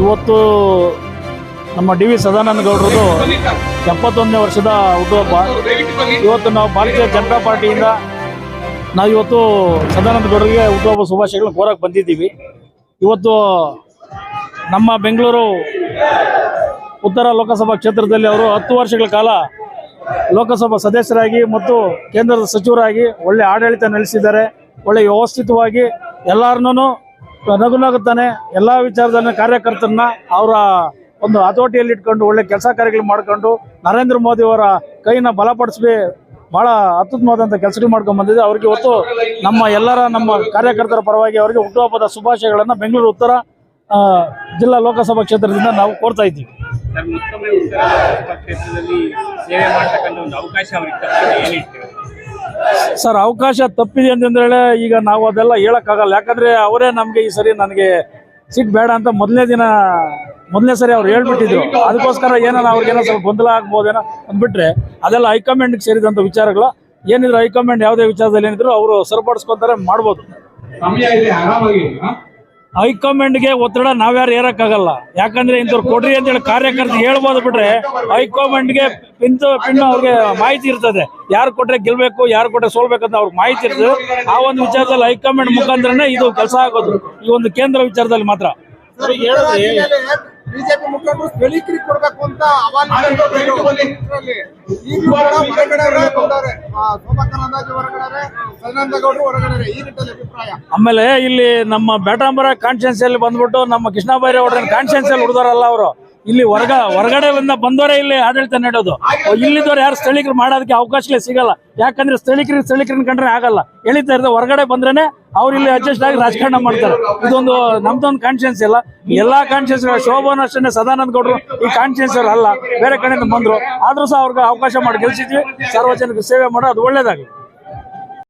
ಇವತ್ತು ನಮ್ಮ D V Sadananda ಗೌಡರದು ಎಪ್ಪತ್ತೊಂದನೇ ವರ್ಷದ ಹುಟ್ಟುಹಬ್ಬ. ಇವತ್ತು ನಾವು ಭಾರತೀಯ ಜನತಾ ಪಾರ್ಟಿಯಿಂದ ನಾವು ಇವತ್ತು ಸದಾನಂದ ಗೌಡರಿಗೆ ಹುಟ್ಟುಹಬ್ಬ ಶುಭಾಶಯಗಳನ್ನು ಕೋರಕ್ಕೆ ಬಂದಿದ್ದೀವಿ. ಇವತ್ತು ನಮ್ಮ ಬೆಂಗಳೂರು ಉತ್ತರ ಲೋಕಸಭಾ ಕ್ಷೇತ್ರದಲ್ಲಿ ಅವರು ಹತ್ತು ವರ್ಷಗಳ ಕಾಲ ಲೋಕಸಭಾ ಸದಸ್ಯರಾಗಿ ಮತ್ತು ಕೇಂದ್ರದ ಸಚಿವರಾಗಿ ಒಳ್ಳೆ ಆಡಳಿತ ನಡೆಸಿದ್ದಾರೆ. ಒಳ್ಳೆ ವ್ಯವಸ್ಥಿತವಾಗಿ ಎಲ್ಲರನ್ನೂ ನಗು ನಗುತ್ತಾನೆ ಎಲ್ಲ ವಿಚಾರದಲ್ಲಿ ಕಾರ್ಯಕರ್ತರನ್ನ ಅವರ ಒಂದು ಹತೋಟಿಯಲ್ಲಿ ಇಟ್ಕೊಂಡು ಒಳ್ಳೆ ಕೆಲಸ ಕಾರ್ಯಗಳು ಮಾಡ್ಕೊಂಡು ನರೇಂದ್ರ ಮೋದಿ ಅವರ ಕೈನ ಬಲಪಡಿಸಿ ಬಹಳ ಅತ್ಯುತ್ತಮವಾದಂಥ ಕೆಲಸಗಳು ಮಾಡ್ಕೊಂಡು ಬಂದಿದೆ. ಅವ್ರಿಗೆ ಇವತ್ತು ನಮ್ಮ ಎಲ್ಲರ ನಮ್ಮ ಕಾರ್ಯಕರ್ತರ ಪರವಾಗಿ ಅವರಿಗೆ ಹುಟ್ಟುಹಬ್ಬದ ಶುಭಾಶಯಗಳನ್ನು ಬೆಂಗಳೂರು ಉತ್ತರ ಜಿಲ್ಲಾ ಲೋಕಸಭಾ ಕ್ಷೇತ್ರದಿಂದ ನಾವು ಕೋರ್ತಾ ಇದ್ದೀವಿ. ಸೇವೆ ಅವಕಾಶ ಸರ್, ಅವಕಾಶ ತಪ್ಪಿದೆ ಅಂತಂದ್ರೆ ಈಗ ನಾವು ಅದೆಲ್ಲ ಹೇಳಕ್ಕಾಗಲ್ಲ. ಯಾಕಂದ್ರೆ ಅವರೇ ನಮಗೆ ಈ ಸರಿ ನನಗೆ ಸೀಟ್ ಬೇಡ ಅಂತ ಮೊದಲನೇ ದಿನ, ಮೊದಲನೇ ಸರಿ ಅವ್ರು ಹೇಳ್ಬಿಟ್ಟಿದ್ರು. ಅದಕ್ಕೋಸ್ಕರ ಏನೋ ಅವ್ರಿಗೇನೋ ಸ್ವಲ್ಪ ಗೊಂದಲ ಆಗ್ಬೋದೇನೋ ಅಂದ್ಬಿಟ್ರೆ ಅದೆಲ್ಲ ಹೈಕಮಾಂಡ್ಗೆ ಸೇರಿದಂಥ ವಿಚಾರಗಳು. ಏನಿದ್ರು ಹೈಕಮಾಂಡ್ ಯಾವುದೇ ವಿಚಾರದಲ್ಲಿ ಏನಿದ್ರು ಅವರು ಸರಿಪಡಿಸ್ಕೊತಾರೆ, ಮಾಡ್ಬೋದು. ಹೈಕಮಾಂಡ್ಗೆ ಒತ್ತಡ ನಾವ್ಯಾರು ಏರಕ್ಕಾಗಲ್ಲ ಯಾಕಂದ್ರೆ ಇಂಥವ್ರು ಕೊಡ್ರಿ ಅಂತ ಹೇಳಿ ಕಾರ್ಯಕರ್ತರು ಹೇಳ್ಬೋದು ಬಿಟ್ರೆ ಹೈಕಮಾಂಡ್ಗೆ ಪಿಂತ ಪಿನ್ನು ಅವ್ರಿಗೆ ಮಾಹಿತಿ ಇರ್ತದೆ. ಯಾರು ಕೊಟ್ರೆ ಗೆಲ್ಬೇಕು ಯಾರು ಕೊಟ್ರೆ ಸೋಲ್ಬೇಕಂತ ಅವ್ರಿಗೆ ಮಾಹಿತಿ ಇರ್ತದೆ. ಆ ಒಂದು ವಿಚಾರದಲ್ಲಿ ಹೈಕಮಾಂಡ್ ಮುಖಾಂತರನೇ ಇದು ಕೆಲಸ ಆಗೋದು. ಈ ಒಂದು ಕೇಂದ್ರ ವಿಚಾರದಲ್ಲಿ ಮಾತ್ರ. ಬಿಜೆಪಿ ಮುಖಂಡರು ಸ್ಥಳೀಕರಿಗೆ ಕೊಡ್ಬೇಕು ಅಂತ ಆಮೇಲೆ ಇಲ್ಲಿ ನಮ್ಮ ಬೇಟಾಂಬರ ಕಾನ್ಸ್ಟಿಟ್ಯೂನ್ಸಿಯಲ್ಲಿ ಬಂದ್ಬಿಟ್ಟು ನಮ್ಮ ಕೃಷ್ಣ ಬೈರೇಗೌಡರ ಕಾನ್ಸ್ಟಿಟ್ಯೂನ್ಸಿಯಲ್ಲಿ ಹುಡುಗರಲ್ಲ ಅವರು. ಇಲ್ಲಿ ಹೊರಗ ಹೊರಗಡೆಯಿಂದ ಬಂದವರೇ ಇಲ್ಲಿ ಆಡಳಿತ ನೀಡೋದು ಇಲ್ಲಿದ್ದವ್ರು ಯಾರು ಸ್ಥಳೀಕರು ಮಾಡೋದಕ್ಕೆ ಅವಕಾಶಗಳೇ ಸಿಗಲ್ಲ. ಯಾಕಂದ್ರೆ ಸ್ಥಳೀಕರಿಗೆ ಸ್ಥಳೀಕರನ್ನ ಕಂಡ್ರೆ ಆಗಲ್ಲ. ಎಳಿತಾ ಇರ್ತದೆ ಹೊರಗಡೆ ಬಂದ್ರೇನೆ ಅವ್ರು ಇಲ್ಲಿ ಅಡ್ಜಸ್ಟ್ ಆಗಿ ರಾಜಕಾರಣ ಮಾಡ್ತಾರೆ. ಇದೊಂದು ನಮ್ದೊಂದು ಕಾನ್ಫಿಡೆನ್ಸ್ ಇಲ್ಲ. ಎಲ್ಲಾ ಕಾನ್ಶಿಯನ್ಸ್ ಶೋಭನ್ ಅಷ್ಟೇ ಸದಾನಂದ ಗೌಡರು ಈ ಕಾನ್ಸ್ಟಿಟ್ಯೂನ್ಸಿ ಅಲ್ಲ. ಬೇರೆ ಕಡೆಯಿಂದ ಬಂದ್ರು. ಆದ್ರೂ ಸಹ ಅವ್ರಿಗೆ ಅವಕಾಶ ಮಾಡಿ ಗೆಲ್ಸಿದ್ವಿ. ಸಾರ್ವಜನಿಕ ಸೇವೆ ಮಾಡೋ ಅದು ಒಳ್ಳೇದಾಗಲಿ.